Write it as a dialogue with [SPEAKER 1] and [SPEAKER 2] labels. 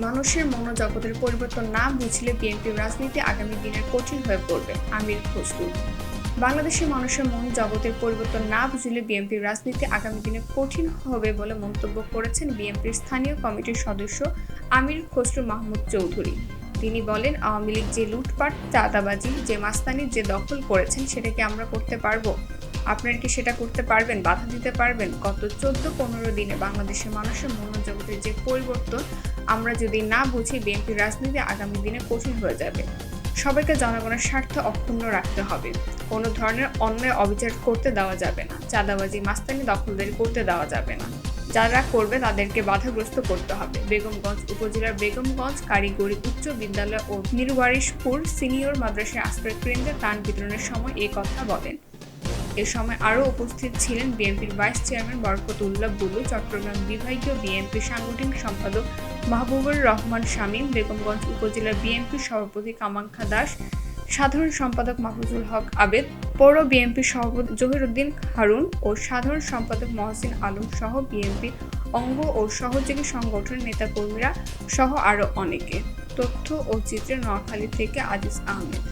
[SPEAKER 1] মানুষের মনোজগতের পরিবর্তন না বুঝলে বিএনপির রাজনীতি আগামী দিনের কঠিন হয়ে পড়বে। আমির খসরু। বাংলাদেশের মানুষের মন জগতের পরিবর্তন না বুঝলে বিএনপির রাজনীতি আগামী দিনে কঠিন হবে বলে মন্তব্য করেছেন বিএনপির স্থানীয় কমিটির সদস্য আমির খসরু মাহমুদ চৌধুরী। তিনি বলেন, আওয়ামী লীগ যে লুটপাট, চাঁদাবাজি, যে মাস্তানি, যে দখল করেছেন সেটা কি আমরা করতে পারব। আপনারা কি সেটা করতে পারবেন, বাধা দিতে পারবেন? গত চোদ্দ, পনেরো দিনে বাংলাদেশের মানুষের মনোজগতের যে পরিবর্তন, আমরা যদি না বুঝি বিএনপির রাজনীতি আগামী দিনে কঠিন হয়ে যাবে। সবাইকে জনগণের স্বার্থ অক্ষুণ্ণ রাখতে হবে। কোনো ধরনের অন্যায় অবিচার করতে দেওয়া যাবে না। চাঁদাবাজি, মাস্তানি, দখলদারি করতে দেওয়া যাবে না। যারা করবে তাদেরকে বাধাগ্রস্ত করতে হবে। বেগমগঞ্জ উপজেলার বেগমগঞ্জ কারিগরি উচ্চ বিদ্যালয় ও নির্বারিশপুর সিনিয়র মাদ্রাসার আশ্রয় কেন্দ্রে ত্রাণ বিতরণের সময় এই কথা বলেন। এ সময় আরও উপস্থিত ছিলেন বিএনপির ভাইস চেয়ারম্যান বরকতুল্লাহ বুলু, চট্টগ্রাম বিভাগীয় বিএনপি সাংগঠনিক সম্পাদক মাহবুবুর রহমান শামীম, বেগমগঞ্জ উপজেলা বিএনপির সভাপতি কামাখ্যা দাস, সাধারণ সম্পাদক মাহফুজুল হক আবেদ, পৌর বিএনপি সভাপতি জহিরুদ্দিন হারুন ও সাধারণ সম্পাদক মহসিন আলম সহ বিএনপি অঙ্গ ও সহযোগী সংগঠনের নেতাকর্মীরা সহ আরও অনেকে। তথ্য ও চিত্রে নোয়াখালী থেকে আজিজ আহমেদ।